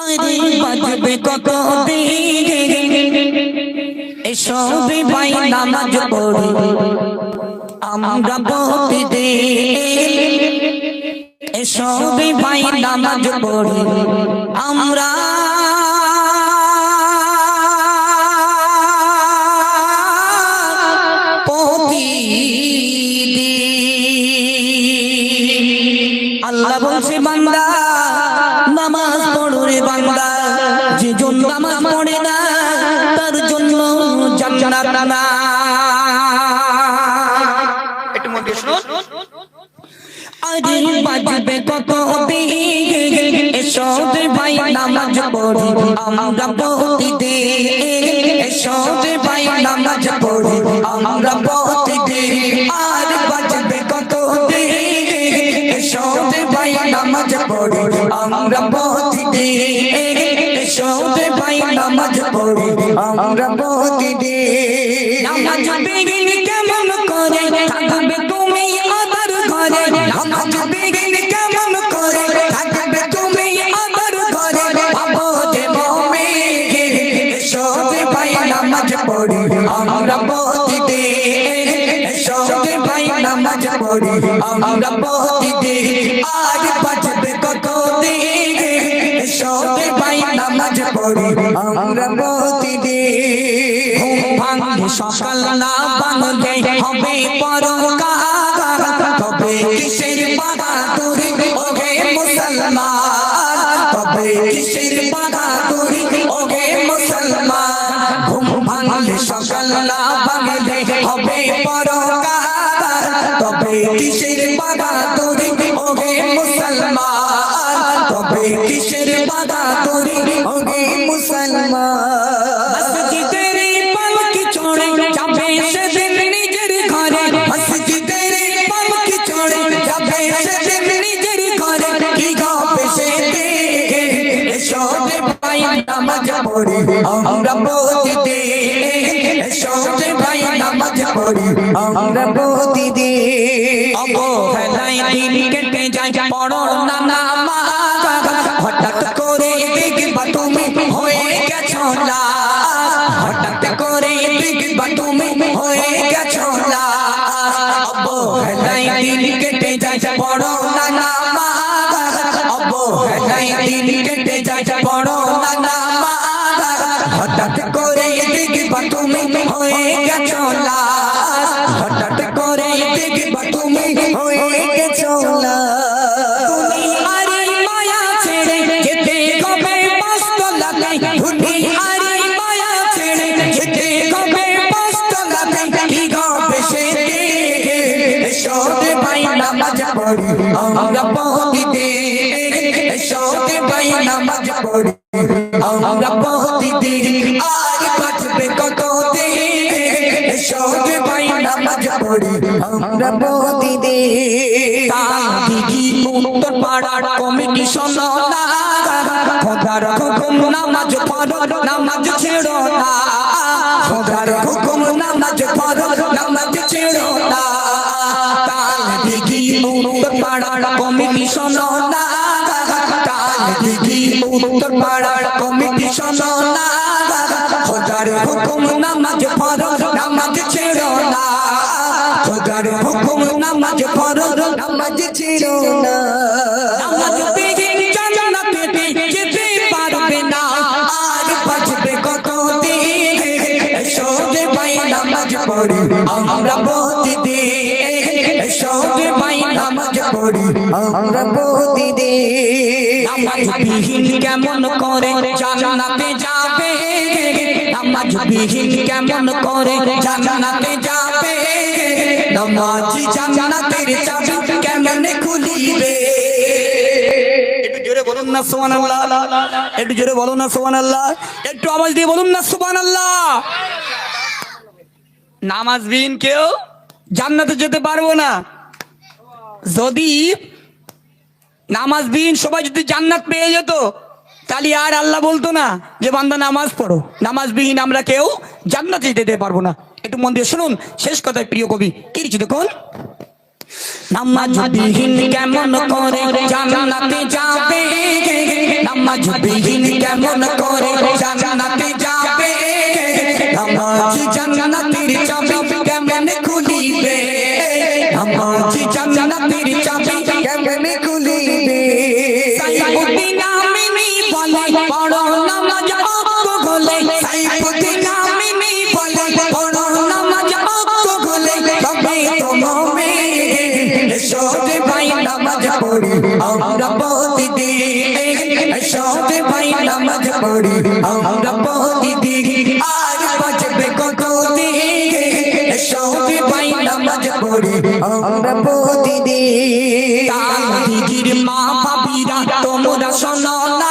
আরে বাজবে কত এসবে ভাই নামাজ পড়ি আমরা প্রতিদিন এসবে ভাই নামাজ পড়ি আমরা আল্লাহ বলছে বান্দা। আরে বাজবে, কত এসব ভাই নামাজ পড়ি, আমরা প্রতিদিন এসব ভাই নামাজ পড়ি, আমরা প্রতিদিন আর বাজবে কত এসব ভাই নামাজ পড়ি, আমরা প্রতিদিন এসব ভাই নামাজ পড়ি, আমরা প্রতিদিন আমরা প্রতিদিন আজ বাজবে কত এসব ভাই নামাজ পড়ি আমরা ঘুম ভাঙে সকাল না ভাঙলে হবে পরকার তবে কিসের বাহাদুরি ওগে মুসলমান তবে কিসের বাহাদুরি ওগে মুসলমান ঘুম ভাঙলে সকাল না নামাজ পড়ি আমরা প্রতিদিন এসব ভাই নামাজ পড়ি আমরা প্রতিদিন অবহেলায় দিন কেটে যায়, পড়ো না নামাজ হঠাৎ করে দেখবা তুমি হয়ে গেছো না। হঠাৎ করে দেখবা তুমি হয়ে তুমি হয়ে গেছো না। তুমি আরে মায়া ছেড়ে যেতে হবে কষ্ট লাগে তুমি আরে মায়া ছেড়ে যেতে হবে কষ্ট লাগে কি হবে সে সবে ভাই নামাজ পড়ি। আমরা প্রতিদিন সবে ভাই নামাজ পড়ি। আমরা প্রতিদিন পড়ি আমরা প্রতিদিন দিদি উত্তর পাড়ার কমিটি না খোদার হুকুম নামাজ পড়ো নামাজ ছেড়ো না খোদার হুকুম নামাজ পড়ো নামাজ ছেড়ো না উত্তর কমিটি উত্তর কমিটি না খোদার হুকুম নামাজ পড়ো নামাজ ছেড়ো না। খোদার হুকুম নামাজ পড়ো নামাজ ছেড়ো না। নামাজ বিহীন জান্নাতে যেতে পারবে না। আর বাঁচবে কত দিন সবে ভাই নামাজ পড়ি আমরা প্রতিদিন। সবে ভাই নামাজ পড়ি আমরা প্রতিদিন। নামাজ বিহীন কেমন করে জান্নাতে যাবে? কেমন করে যাবে? জান্নাতের চাবি কেমন খুলিবে? একটু বলুন না নামাজবিহীন কেউ জান্নাতে যেতে পারব না। যদি নামাজবিহীন সবাই যদি জান্নাত পেয়ে যেত তাহলে আর আল্লাহ বলতো না যে, বান্দা, নামাজ পড়ো। নামাজবিহীন আমরা কেউ জান্নাতে যেতে পারব না। একটু মন দিয়ে শুনুন, শেষ কথায় প্রিয় কবি কি লিখছে দেখুন? নামাজ বিহীন কেমন করে জান্নাতে যাবে? নামাজ নামাজ কেমন করে জান্নাতে যাবে? নামাজ জান্নাতের চাবি কেমন খুলিবে? নামাজ জান্নাতের চাবি কেমন খুলিবে? পড়ি আমরা প্রতিদিন এসোতে ভাই নামাজ পড়ি আমরা প্রতিদিন আর বাজবে কত দিন? এসোতে ভাই নামাজ পড়ি তোমরা শোনো না।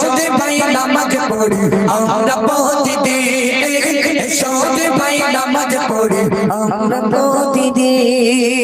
সৌদে ভাই নামাজ পড়ি। আমরা প্রতিদিন সৌদে ভাই নামাজ পড়ি। আমরা প্রতিদিন